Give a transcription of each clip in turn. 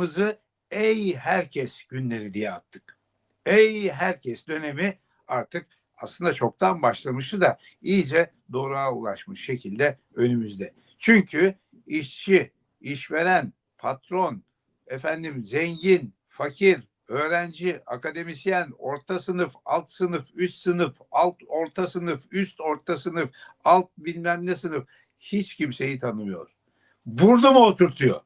adımızı ey herkes günleri diye attık. Ey herkes dönemi artık aslında çoktan başlamıştı da iyice doğruğa ulaşmış şekilde önümüzde. Çünkü işçi, işveren, patron, efendim zengin, fakir, öğrenci, akademisyen, orta sınıf, alt sınıf, üst sınıf, alt orta sınıf, üst orta sınıf, alt bilmem ne sınıf hiç kimseyi tanımıyor. Vurdu mu oturtuyor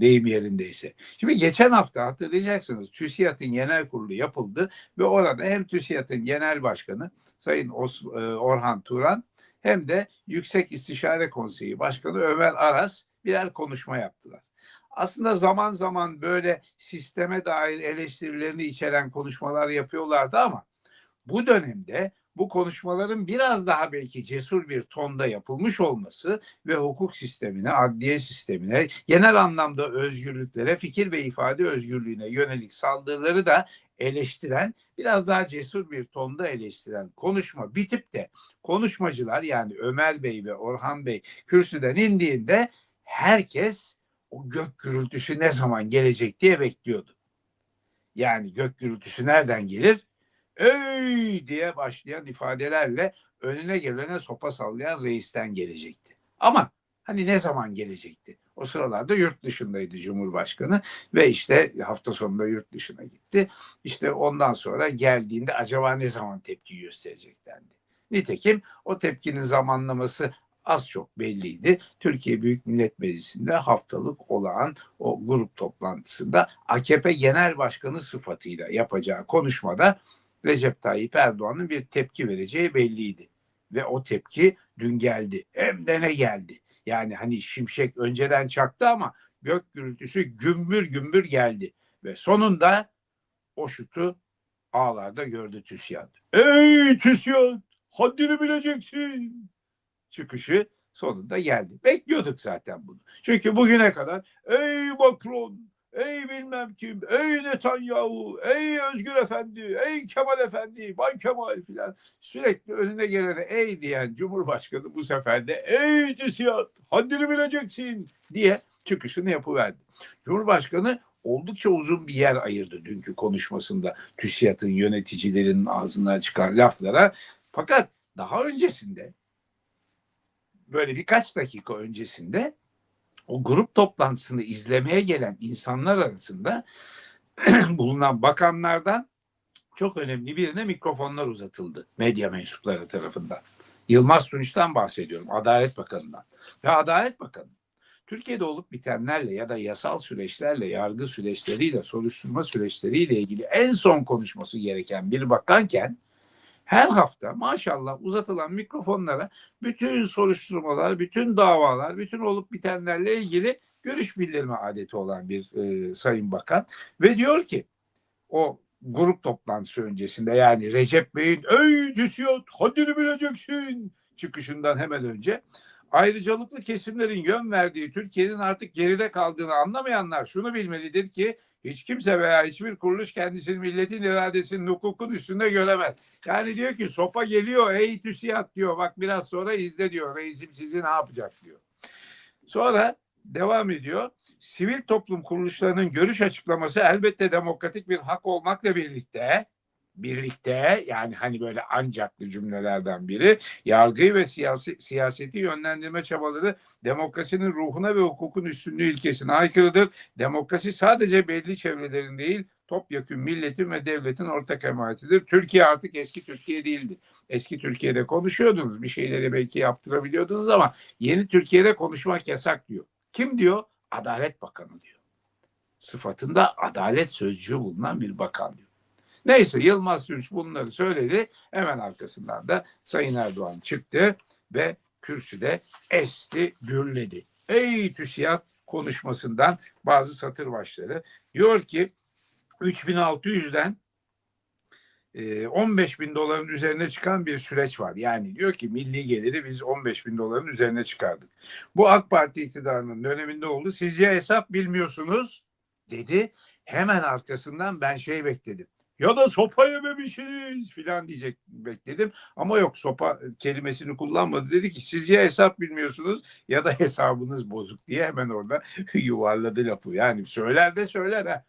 deyim yerindeyse. Şimdi geçen hafta hatırlayacaksınız TÜSİAD'ın genel kurulu yapıldı ve orada hem TÜSİAD'ın genel başkanı Sayın Os e, Orhan Turan hem de Yüksek İstişare Konseyi Başkanı Ömer Aras birer konuşma yaptılar. Aslında zaman zaman böyle sisteme dair eleştirilerini içeren konuşmalar yapıyorlardı ama bu dönemde bu konuşmaların biraz daha belki cesur bir tonda yapılmış olması ve hukuk sistemine, adliye sistemine, genel anlamda özgürlüklere, fikir ve ifade özgürlüğüne yönelik saldırıları da eleştiren, biraz daha cesur bir tonda eleştiren konuşma bitip de konuşmacılar yani Ömer Bey ve Orhan Bey kürsüden indiğinde herkes o gök gürültüsü ne zaman gelecek diye bekliyordu. Yani gök gürültüsü nereden gelir? Ey diye başlayan ifadelerle önüne gelene sopa sallayan reisten gelecekti. Ama hani ne zaman gelecekti? O sıralarda yurt dışındaydı Cumhurbaşkanı ve işte hafta sonunda yurt dışına gitti. İşte ondan sonra geldiğinde acaba ne zaman tepki gösterecek dendi. Nitekim o tepkinin zamanlaması az çok belliydi. Türkiye Büyük Millet Meclisi'nde haftalık olağan o grup toplantısında AKP Genel Başkanı sıfatıyla yapacağı konuşmada Recep Tayyip Erdoğan'ın bir tepki vereceği belliydi. Ve o tepki dün geldi. Hem de ne geldi. Yani hani şimşek önceden çaktı ama gök gürültüsü gümbür gümbür geldi. Ve sonunda o şutu ağlarda gördü TÜSİAD. Ey TÜSİAD haddini bileceksin. Çıkışı sonunda geldi. Bekliyorduk zaten bunu. Çünkü bugüne kadar ey Macron Ey bilmem kim, ey Netanyahu, ey Özgür Efendi, ey Kemal Efendi, Bay Kemal filan sürekli önüne gelene ey diyen Cumhurbaşkanı bu sefer de ey TÜSİAD haddini bileceksin diye çıkışını yapıverdi. Cumhurbaşkanı oldukça uzun bir yer ayırdı dünkü konuşmasında TÜSİAD'ın yöneticilerinin ağzından çıkan laflara. Fakat daha öncesinde böyle birkaç dakika öncesinde o grup toplantısını izlemeye gelen insanlar arasında bulunan bakanlardan çok önemli birine mikrofonlar uzatıldı medya mensupları tarafından. Yılmaz Tunç'tan bahsediyorum, Adalet Bakanı'ndan. Ve Adalet Bakanı Türkiye'de olup bitenlerle ya da yasal süreçlerle, yargı süreçleriyle, soruşturma süreçleriyle ilgili en son konuşması gereken bir bakanken her hafta maşallah uzatılan mikrofonlara bütün soruşturmalar, bütün davalar, bütün olup bitenlerle ilgili görüş bildirme adeti olan bir e, sayın bakan ve diyor ki o grup toplantısı öncesinde yani Recep Bey'in ey TÜSİAD haddini bileceksin çıkışından hemen önce ayrıcalıklı kesimlerin yön verdiği Türkiye'nin artık geride kaldığını anlamayanlar şunu bilmelidir ki hiç kimse veya hiçbir kuruluş kendisini milletin iradesinin hukukun üstünde göremez. Yani diyor ki sopa geliyor ey TÜSİAD diyor bak biraz sonra izle diyor reisim sizi ne yapacak diyor. Sonra devam ediyor. Sivil toplum kuruluşlarının görüş açıklaması elbette demokratik bir hak olmakla birlikte birlikte yani hani böyle ancaklı cümlelerden biri yargıyı ve siyasi, siyaseti yönlendirme çabaları demokrasinin ruhuna ve hukukun üstünlüğü ilkesine aykırıdır. Demokrasi sadece belli çevrelerin değil topyekun milletin ve devletin ortak emanetidir. Türkiye artık eski Türkiye değildi. Eski Türkiye'de konuşuyordunuz bir şeyleri belki yaptırabiliyordunuz ama yeni Türkiye'de konuşmak yasak diyor. Kim diyor? Adalet Bakanı diyor. Sıfatında adalet sözcüğü bulunan bir bakan diyor. Neyse Yılmaz Tunç bunları söyledi. Hemen arkasından da Sayın Erdoğan çıktı ve kürsüde esti, gürledi. Ey TÜSİAD konuşmasından bazı satır başları. Diyor ki 3600'den 15 e, bin doların üzerine çıkan bir süreç var. Yani diyor ki milli geliri biz 15 bin doların üzerine çıkardık. Bu AK Parti iktidarının döneminde oldu. Sizce hesap bilmiyorsunuz dedi. Hemen arkasından ben şey bekledim ya da sopa yememişsiniz filan diyecek bekledim. Ama yok sopa kelimesini kullanmadı. Dedi ki siz ya hesap bilmiyorsunuz ya da hesabınız bozuk diye hemen orada yuvarladı lafı. Yani söyler de söyler ha.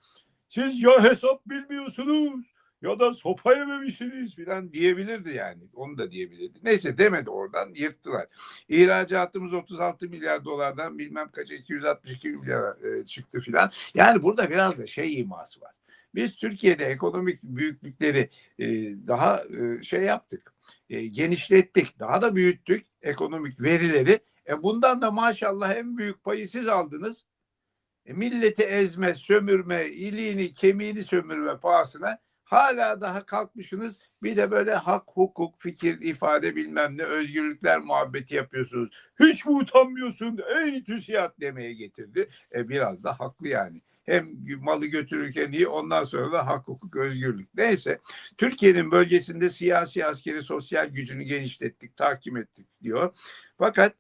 Siz ya hesap bilmiyorsunuz ya da sopa yememişsiniz filan diyebilirdi yani. Onu da diyebilirdi. Neyse demedi oradan yırttılar. İhracatımız 36 milyar dolardan bilmem kaça 262 milyara e, çıktı filan. Yani burada biraz da şey iması var. Biz Türkiye'de ekonomik büyüklükleri e, daha e, şey yaptık, e, genişlettik, daha da büyüttük ekonomik verileri. E bundan da maşallah en büyük payı siz aldınız. E, milleti ezme, sömürme, iliğini, kemiğini sömürme pahasına hala daha kalkmışsınız. Bir de böyle hak, hukuk, fikir, ifade bilmem ne, özgürlükler muhabbeti yapıyorsunuz. Hiç mi utanmıyorsun ey TÜSİAD demeye getirdi. E biraz da haklı yani hem malı götürürken iyi ondan sonra da hak hukuk özgürlük. Neyse Türkiye'nin bölgesinde siyasi askeri sosyal gücünü genişlettik tahkim ettik diyor. Fakat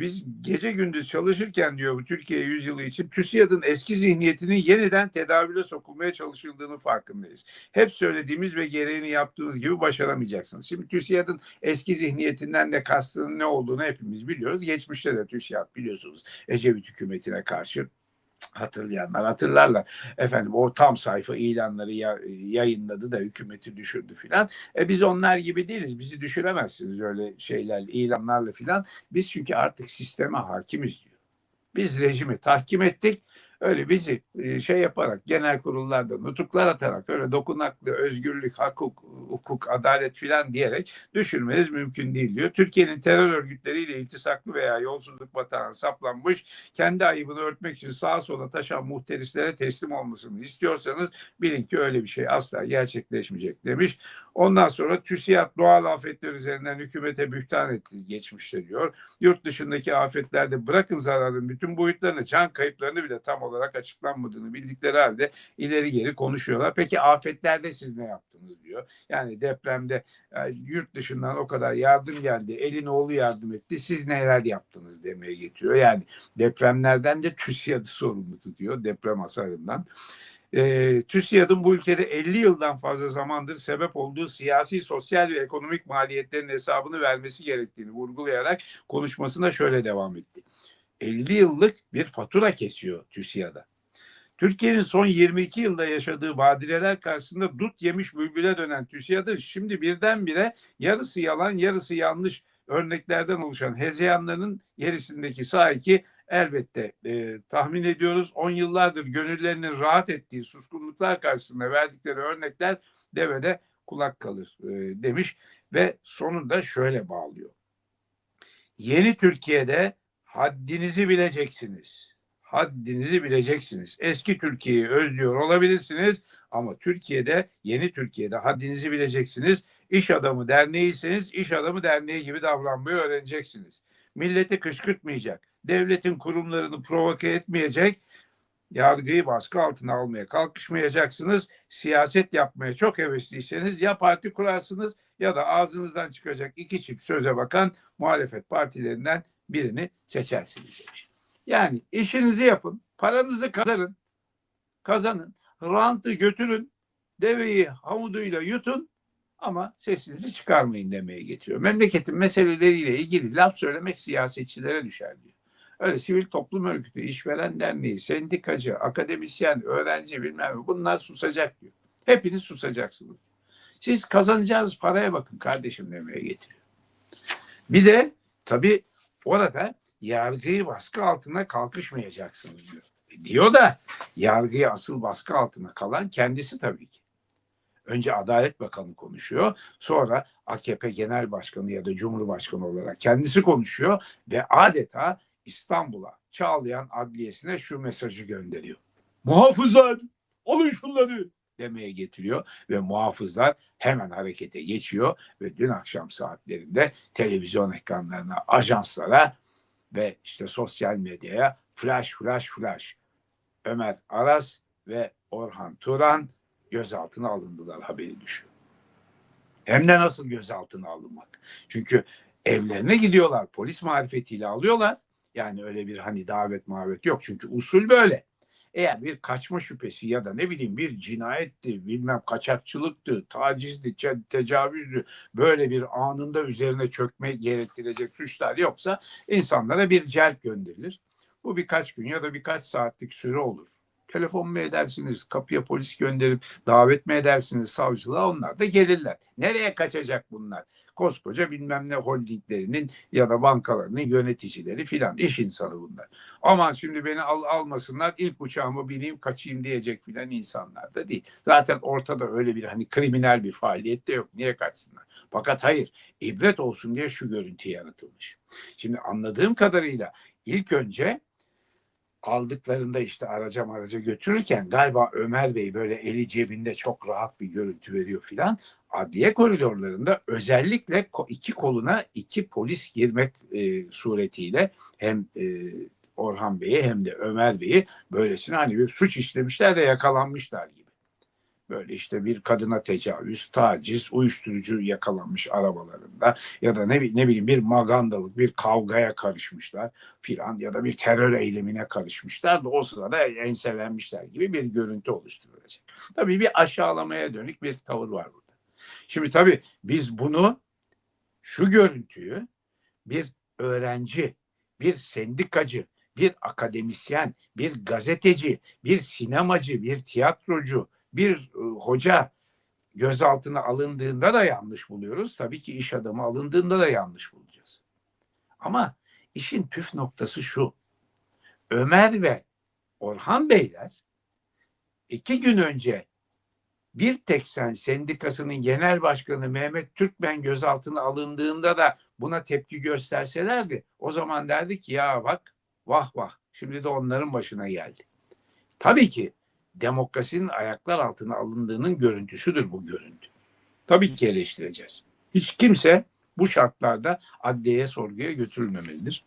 biz gece gündüz çalışırken diyor bu Türkiye yüzyılı için TÜSİAD'ın eski zihniyetinin yeniden tedavüle sokulmaya çalışıldığını farkındayız. Hep söylediğimiz ve gereğini yaptığınız gibi başaramayacaksınız. Şimdi TÜSİAD'ın eski zihniyetinden de kastının ne olduğunu hepimiz biliyoruz. Geçmişte de TÜSİAD biliyorsunuz Ecevit hükümetine karşı hatırlayanlar hatırlarlar. Efendim o tam sayfa ilanları ya, yayınladı da hükümeti düşürdü filan. E biz onlar gibi değiliz. Bizi düşüremezsiniz öyle şeyler ilanlarla filan. Biz çünkü artık sisteme hakimiz diyor. Biz rejimi tahkim ettik öyle bizi e, şey yaparak genel kurullarda nutuklar atarak öyle dokunaklı özgürlük, hak, hukuk, adalet filan diyerek düşürmeniz mümkün değil diyor. Türkiye'nin terör örgütleriyle iltisaklı veya yolsuzluk batağına saplanmış kendi ayıbını örtmek için sağa sola taşan muhterislere teslim olmasını istiyorsanız bilin ki öyle bir şey asla gerçekleşmeyecek demiş. Ondan sonra TÜSİAD doğal afetler üzerinden hükümete bühtan etti geçmişte diyor. Yurt dışındaki afetlerde bırakın zararın bütün boyutlarını, can kayıplarını bile tam olarak açıklanmadığını bildikleri halde ileri geri konuşuyorlar. Peki afetlerde siz ne yaptınız diyor. Yani depremde yani yurt dışından o kadar yardım geldi. Elin oğlu yardım etti. Siz neler yaptınız demeye getiriyor. Yani depremlerden de TÜSİAD'ı sorumlu tutuyor. Deprem hasarından e, TÜSİAD'ın bu ülkede 50 yıldan fazla zamandır sebep olduğu siyasi, sosyal ve ekonomik maliyetlerin hesabını vermesi gerektiğini vurgulayarak konuşmasına şöyle devam etti. 50 yıllık bir fatura kesiyor TÜSİAD'a. Türkiye'nin son 22 yılda yaşadığı badireler karşısında dut yemiş bülbüle dönen TÜSİAD'ın şimdi birdenbire yarısı yalan yarısı yanlış örneklerden oluşan hezeyanlarının gerisindeki sahiki elbette e, tahmin ediyoruz 10 yıllardır gönüllerinin rahat ettiği suskunluklar karşısında verdikleri örnekler devede kulak kalır e, demiş ve sonunda şöyle bağlıyor. Yeni Türkiye'de haddinizi bileceksiniz. Haddinizi bileceksiniz. Eski Türkiye'yi özlüyor olabilirsiniz ama Türkiye'de, yeni Türkiye'de haddinizi bileceksiniz. İş adamı derneğiyseniz iş adamı derneği gibi davranmayı öğreneceksiniz. Milleti kışkırtmayacak devletin kurumlarını provoke etmeyecek, yargıyı baskı altına almaya kalkışmayacaksınız. Siyaset yapmaya çok hevesliyseniz ya parti kurarsınız ya da ağzınızdan çıkacak iki çift söze bakan muhalefet partilerinden birini seçersiniz demiş. Yani işinizi yapın, paranızı kazanın, kazanın, rantı götürün, deveyi hamuduyla yutun ama sesinizi çıkarmayın demeye getiriyor. Memleketin meseleleriyle ilgili laf söylemek siyasetçilere düşer diyor. Öyle sivil toplum örgütü, işveren derneği, sendikacı, akademisyen, öğrenci bilmem bunlar susacak diyor. Hepiniz susacaksınız. Siz kazanacağınız paraya bakın kardeşim demeye getiriyor. Bir de tabii orada yargıyı baskı altına kalkışmayacaksınız diyor. E diyor da yargıyı asıl baskı altına kalan kendisi tabii ki. Önce Adalet Bakanı konuşuyor. Sonra AKP Genel Başkanı ya da Cumhurbaşkanı olarak kendisi konuşuyor ve adeta İstanbul'a Çağlayan Adliyesi'ne şu mesajı gönderiyor. Muhafızlar alın şunları demeye getiriyor ve muhafızlar hemen harekete geçiyor ve dün akşam saatlerinde televizyon ekranlarına, ajanslara ve işte sosyal medyaya flash flash flash Ömer Aras ve Orhan Turan gözaltına alındılar haberi düşüyor. Hem de nasıl gözaltına alınmak. Çünkü evlerine gidiyorlar polis marifetiyle alıyorlar yani öyle bir hani davet mavet yok çünkü usul böyle. Eğer bir kaçma şüphesi ya da ne bileyim bir cinayetti, bilmem kaçakçılıktı, tacizdi, tecavüzdü böyle bir anında üzerine çökme gerektirecek suçlar yoksa insanlara bir celp gönderilir. Bu birkaç gün ya da birkaç saatlik süre olur. Telefon mu edersiniz, kapıya polis gönderip davet mi edersiniz savcılığa onlar da gelirler. Nereye kaçacak bunlar? Koskoca bilmem ne holdinglerinin ya da bankalarının yöneticileri filan iş insanı bunlar. Aman şimdi beni al, almasınlar ilk uçağıma bineyim kaçayım diyecek filan insanlar da değil. Zaten ortada öyle bir hani kriminal bir faaliyet de yok. Niye kaçsınlar? Fakat hayır ibret olsun diye şu görüntü yaratılmış. Şimdi anladığım kadarıyla ilk önce aldıklarında işte araca maraca götürürken galiba Ömer Bey böyle eli cebinde çok rahat bir görüntü veriyor filan. Adliye koridorlarında özellikle iki koluna iki polis girmek e, suretiyle hem e, Orhan Bey'i hem de Ömer Bey'i böylesine hani bir suç işlemişler de yakalanmışlar gibi. Böyle işte bir kadına tecavüz, taciz, uyuşturucu yakalanmış arabalarında ya da ne, ne bileyim bir magandalık, bir kavgaya karışmışlar filan ya da bir terör eylemine karışmışlar da o sırada enselenmişler gibi bir görüntü oluşturulacak. Tabii bir aşağılamaya dönük bir tavır var burada. Şimdi tabii biz bunu şu görüntüyü bir öğrenci, bir sendikacı, bir akademisyen, bir gazeteci, bir sinemacı, bir tiyatrocu, bir e, hoca gözaltına alındığında da yanlış buluyoruz. Tabii ki iş adamı alındığında da yanlış bulacağız. Ama işin püf noktası şu. Ömer ve Orhan Beyler iki gün önce bir tek sen sendikasının genel başkanı Mehmet Türkmen gözaltına alındığında da buna tepki gösterselerdi o zaman derdi ki ya bak vah vah şimdi de onların başına geldi. Tabii ki demokrasinin ayaklar altına alındığının görüntüsüdür bu görüntü. Tabii ki eleştireceğiz. Hiç kimse bu şartlarda adliyeye sorguya götürülmemelidir.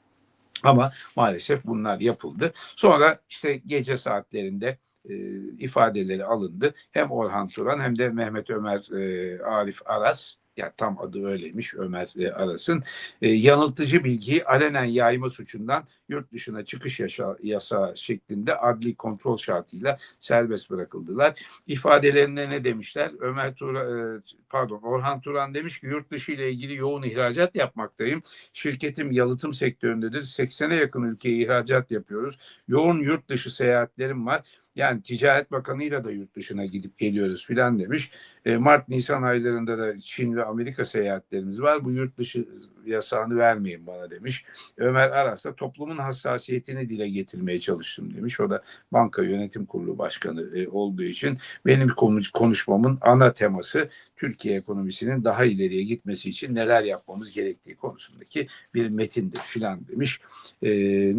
Ama maalesef bunlar yapıldı. Sonra işte gece saatlerinde e, ifadeleri alındı. Hem Orhan Turan hem de Mehmet Ömer e, Arif Aras ya tam adı öyleymiş Ömer e, Aras'ın e, yanıltıcı bilgiyi alenen yayma suçundan yurt dışına çıkış yaşa, yasağı şeklinde adli kontrol şartıyla serbest bırakıldılar. İfadelerinde ne demişler? Ömer Turan, e, pardon Orhan Turan demiş ki yurt dışı ile ilgili yoğun ihracat yapmaktayım. Şirketim yalıtım sektöründedir. 80'e yakın ülkeye ihracat yapıyoruz. Yoğun yurt dışı seyahatlerim var. Yani Ticaret Bakanı'yla da yurt dışına gidip geliyoruz filan demiş. E, Mart Nisan aylarında da Çin ve Amerika seyahatlerimiz var. Bu yurt dışı yasağını vermeyin bana demiş. Ömer Aras da toplumun hassasiyetini dile getirmeye çalıştım demiş. O da banka yönetim kurulu başkanı e, olduğu için benim konuş- konuşmamın ana teması Türkiye ekonomisinin daha ileriye gitmesi için neler yapmamız gerektiği konusundaki bir metindir filan demiş. E,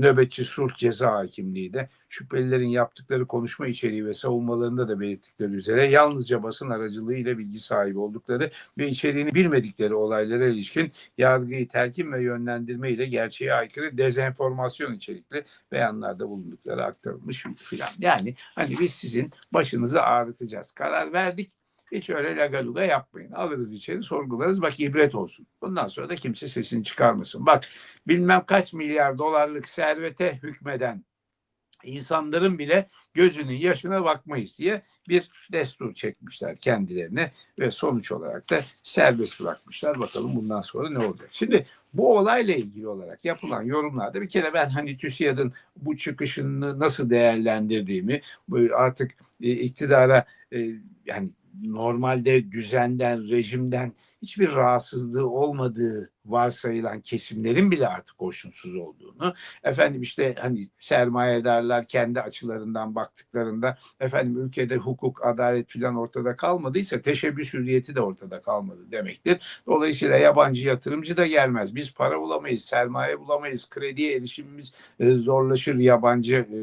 nöbetçi sulh ceza hakimliği de şüphelilerin yaptıkları konuşma içeriği ve savunmalarında da belirttikleri üzere yalnızca basın aracılığıyla bilgi sahibi oldukları ve içeriğini bilmedikleri olaylara ilişkin yargıyı telkin ve yönlendirme ile gerçeğe aykırı dezenformasyon içerikli beyanlarda bulundukları aktarılmış filan. Yani hani biz sizin başınızı ağrıtacağız. Karar verdik. Hiç öyle lagaluga yapmayın. Alırız içeri sorgularız. Bak ibret olsun. Bundan sonra da kimse sesini çıkarmasın. Bak bilmem kaç milyar dolarlık servete hükmeden insanların bile gözünün yaşına bakmayız diye bir destur çekmişler kendilerine ve sonuç olarak da serbest bırakmışlar. Bakalım bundan sonra ne olacak? Şimdi bu olayla ilgili olarak yapılan yorumlarda bir kere ben hani TÜSİAD'ın bu çıkışını nasıl değerlendirdiğimi artık e, iktidara e, yani normalde düzenden, rejimden hiçbir rahatsızlığı olmadığı varsayılan kesimlerin bile artık hoşnutsuz olduğunu, efendim işte hani sermayedarlar kendi açılarından baktıklarında efendim ülkede hukuk, adalet filan ortada kalmadıysa teşebbüs hürriyeti de ortada kalmadı demektir. Dolayısıyla yabancı yatırımcı da gelmez. Biz para bulamayız, sermaye bulamayız, krediye erişimimiz e, zorlaşır yabancı e,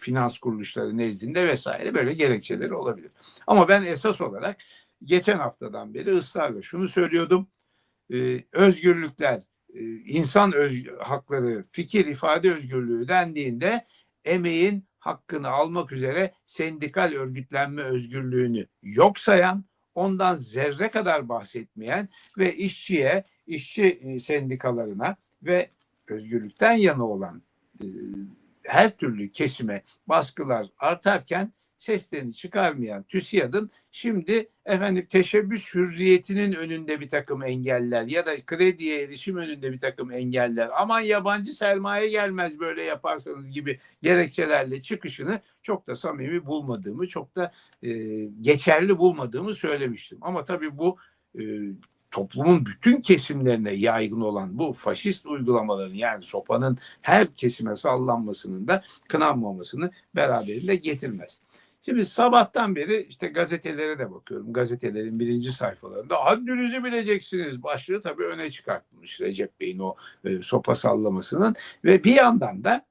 finans kuruluşları nezdinde vesaire böyle gerekçeleri olabilir. Ama ben esas olarak geçen haftadan beri ısrarla şunu söylüyordum. Ee, özgürlükler, e, insan öz, hakları, fikir ifade özgürlüğü dendiğinde emeğin hakkını almak üzere sendikal örgütlenme özgürlüğünü yok sayan, ondan zerre kadar bahsetmeyen ve işçiye, işçi e, sendikalarına ve özgürlükten yana olan e, her türlü kesime baskılar artarken seslerini çıkarmayan TÜSİAD'ın şimdi efendim teşebbüs hürriyetinin önünde bir takım engeller ya da krediye erişim önünde bir takım engeller aman yabancı sermaye gelmez böyle yaparsanız gibi gerekçelerle çıkışını çok da samimi bulmadığımı çok da e, geçerli bulmadığımı söylemiştim. Ama tabii bu e, toplumun bütün kesimlerine yaygın olan bu faşist uygulamaların yani sopanın her kesime sallanmasının da kınanmamasını beraberinde getirmez. Şimdi sabahtan beri işte gazetelere de bakıyorum. Gazetelerin birinci sayfalarında haddinizi bileceksiniz başlığı tabii öne çıkartılmış Recep Bey'in o e, sopa sallamasının ve bir yandan da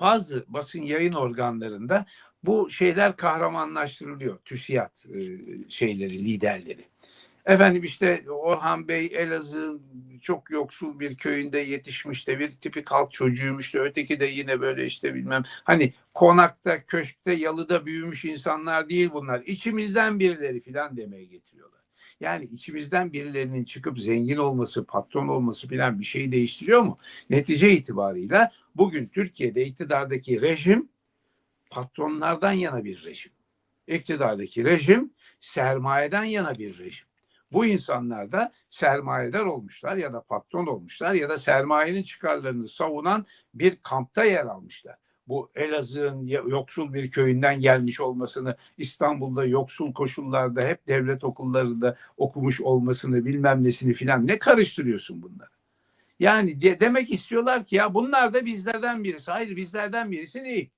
bazı basın yayın organlarında bu şeyler kahramanlaştırılıyor. TÜSİAD e, şeyleri, liderleri. Efendim işte Orhan Bey Elazığ'ın çok yoksul bir köyünde yetişmiş de bir tipik halk çocuğuymuş da öteki de yine böyle işte bilmem hani konakta, köşkte, yalıda büyümüş insanlar değil bunlar. İçimizden birileri filan demeye getiriyorlar. Yani içimizden birilerinin çıkıp zengin olması, patron olması filan bir şeyi değiştiriyor mu? Netice itibarıyla bugün Türkiye'de iktidardaki rejim patronlardan yana bir rejim. İktidardaki rejim sermayeden yana bir rejim. Bu insanlar da sermayedar olmuşlar ya da patron olmuşlar ya da sermayenin çıkarlarını savunan bir kampta yer almışlar. Bu Elazığ'ın yoksul bir köyünden gelmiş olmasını, İstanbul'da yoksul koşullarda hep devlet okullarında okumuş olmasını bilmem nesini filan ne karıştırıyorsun bunları? Yani de, demek istiyorlar ki ya bunlar da bizlerden birisi. Hayır bizlerden birisi değil.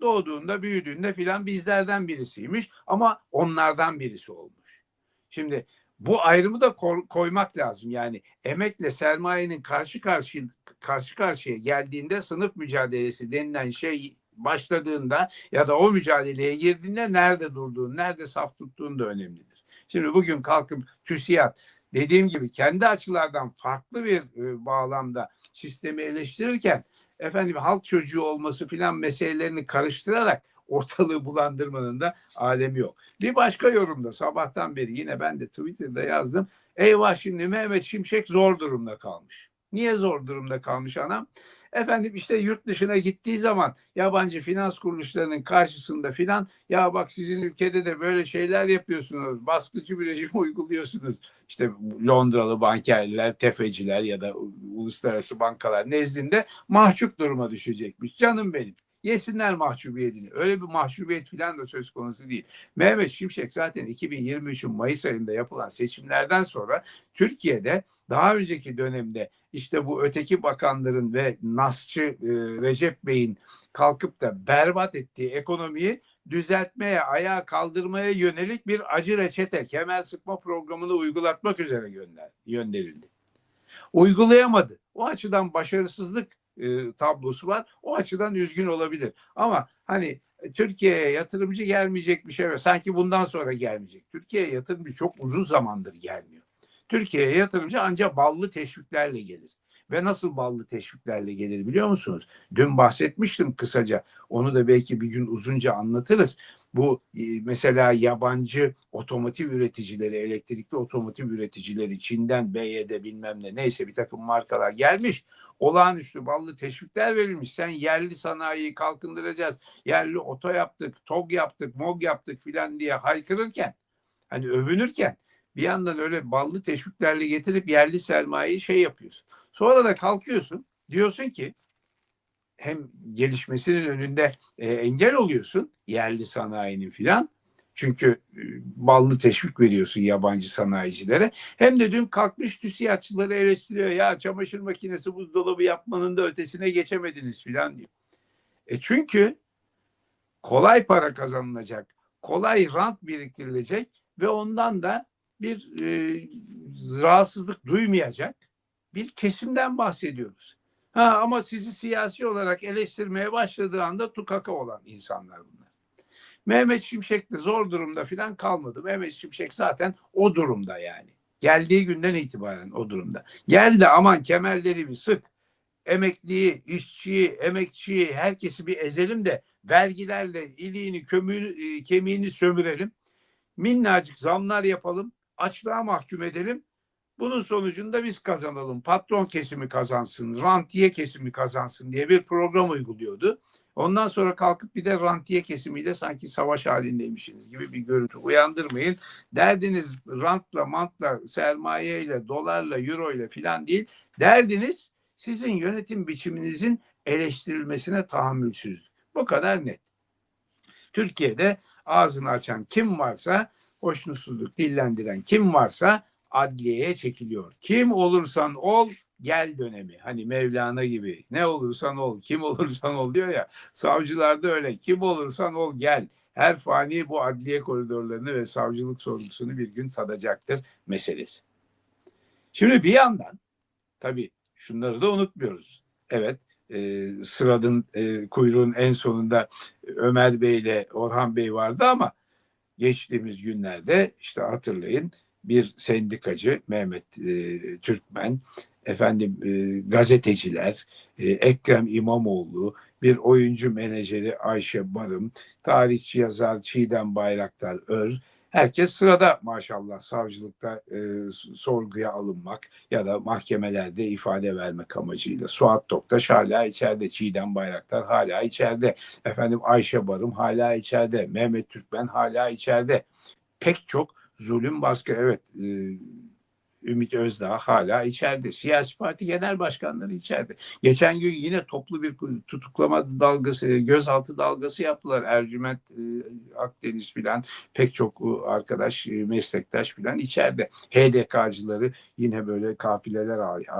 Doğduğunda, büyüdüğünde filan bizlerden birisiymiş ama onlardan birisi olmuş. Şimdi bu ayrımı da koymak lazım. Yani emekle sermayenin karşı karşı karşı karşıya geldiğinde sınıf mücadelesi denilen şey başladığında ya da o mücadeleye girdiğinde nerede durduğun, nerede saf tuttuğun da önemlidir. Şimdi bugün kalkıp TÜSİAD dediğim gibi kendi açılardan farklı bir e, bağlamda sistemi eleştirirken efendim halk çocuğu olması filan meselelerini karıştırarak ortalığı bulandırmanın da alemi yok. Bir başka yorumda sabahtan beri yine ben de Twitter'da yazdım. Eyvah şimdi Mehmet Şimşek zor durumda kalmış. Niye zor durumda kalmış anam? Efendim işte yurt dışına gittiği zaman yabancı finans kuruluşlarının karşısında filan ya bak sizin ülkede de böyle şeyler yapıyorsunuz. Baskıcı bir rejim uyguluyorsunuz. İşte Londralı bankerler, tefeciler ya da uluslararası bankalar nezdinde mahcup duruma düşecekmiş. Canım benim yesinler mahcubiyetini. Öyle bir mahcubiyet falan da söz konusu değil. Mehmet Şimşek zaten 2023'ün Mayıs ayında yapılan seçimlerden sonra Türkiye'de daha önceki dönemde işte bu öteki bakanların ve Nasçı e, Recep Bey'in kalkıp da berbat ettiği ekonomiyi düzeltmeye, ayağa kaldırmaya yönelik bir acı reçete, kemer sıkma programını uygulatmak üzere gönder, gönderildi. Uygulayamadı. O açıdan başarısızlık e, tablosu var. O açıdan üzgün olabilir. Ama hani e, Türkiye'ye yatırımcı gelmeyecek bir şey var. Sanki bundan sonra gelmeyecek. Türkiye'ye yatırımcı çok uzun zamandır gelmiyor. Türkiye'ye yatırımcı ancak ballı teşviklerle gelir. Ve nasıl ballı teşviklerle gelir biliyor musunuz? Dün bahsetmiştim kısaca. Onu da belki bir gün uzunca anlatırız. Bu e, mesela yabancı otomotiv üreticileri, elektrikli otomotiv üreticileri Çin'den BYD bilmem ne neyse bir takım markalar gelmiş. Olağanüstü ballı teşvikler verilmiş. Sen yerli sanayiyi kalkındıracağız. Yerli oto yaptık, TOG yaptık, MOG yaptık filan diye haykırırken hani övünürken bir yandan öyle ballı teşviklerle getirip yerli sermayeyi şey yapıyorsun. Sonra da kalkıyorsun diyorsun ki hem gelişmesinin önünde e, engel oluyorsun yerli sanayinin filan. Çünkü e, ballı teşvik veriyorsun yabancı sanayicilere. Hem de dün kalkmış TÜSİAD'çıları eleştiriyor. Ya çamaşır makinesi buzdolabı yapmanın da ötesine geçemediniz filan diyor. E çünkü kolay para kazanılacak, kolay rant biriktirilecek ve ondan da bir e, rahatsızlık duymayacak bir kesimden bahsediyoruz. Ha ama sizi siyasi olarak eleştirmeye başladığı anda tukaka olan insanlar bunlar. Mehmet Şimşek de zor durumda filan kalmadı. Mehmet Şimşek zaten o durumda yani. Geldiği günden itibaren o durumda. Geldi aman kemerleri bir sık. Emekliyi, işçiyi, emekçiyi herkesi bir ezelim de vergilerle iliğini, kömüğünü, e, kemiğini sömürelim. Minnacık zamlar yapalım. Açlığa mahkum edelim. Bunun sonucunda biz kazanalım, patron kesimi kazansın, rantiye kesimi kazansın diye bir program uyguluyordu. Ondan sonra kalkıp bir de rantiye kesimiyle sanki savaş halindeymişsiniz gibi bir görüntü uyandırmayın. Derdiniz rantla, mantla, sermayeyle, dolarla, euro ile filan değil. Derdiniz sizin yönetim biçiminizin eleştirilmesine tahammülsüzlük. Bu kadar net. Türkiye'de ağzını açan kim varsa, hoşnutsuzluk dillendiren kim varsa adliyeye çekiliyor. Kim olursan ol gel dönemi. Hani Mevlana gibi ne olursan ol, kim olursan ol diyor ya. Savcılarda öyle kim olursan ol gel. Her fani bu adliye koridorlarını ve savcılık sorgusunu bir gün tadacaktır meselesi. Şimdi bir yandan tabii şunları da unutmuyoruz. Evet e, sıranın e, kuyruğun en sonunda Ömer Bey ile Orhan Bey vardı ama geçtiğimiz günlerde işte hatırlayın bir sendikacı Mehmet e, Türkmen, efendim e, gazeteciler, e, Ekrem İmamoğlu, bir oyuncu menajeri Ayşe Barım, tarihçi yazar Çiğdem Bayraktar Ör, herkes sırada maşallah savcılıkta e, sorguya alınmak ya da mahkemelerde ifade vermek amacıyla. Suat Toktaş hala içeride, Çiğdem Bayraktar hala içeride, efendim Ayşe Barım hala içeride, Mehmet Türkmen hala içeride. Pek çok zulüm baskı evet e, Ümit Özdağ hala içeride. Siyasi parti genel başkanları içeride. Geçen gün yine toplu bir tutuklama dalgası, gözaltı dalgası yaptılar. Ercüment e, Akdeniz filan pek çok e, arkadaş, e, meslektaş filan içeride. HDK'cıları yine böyle kafileler hali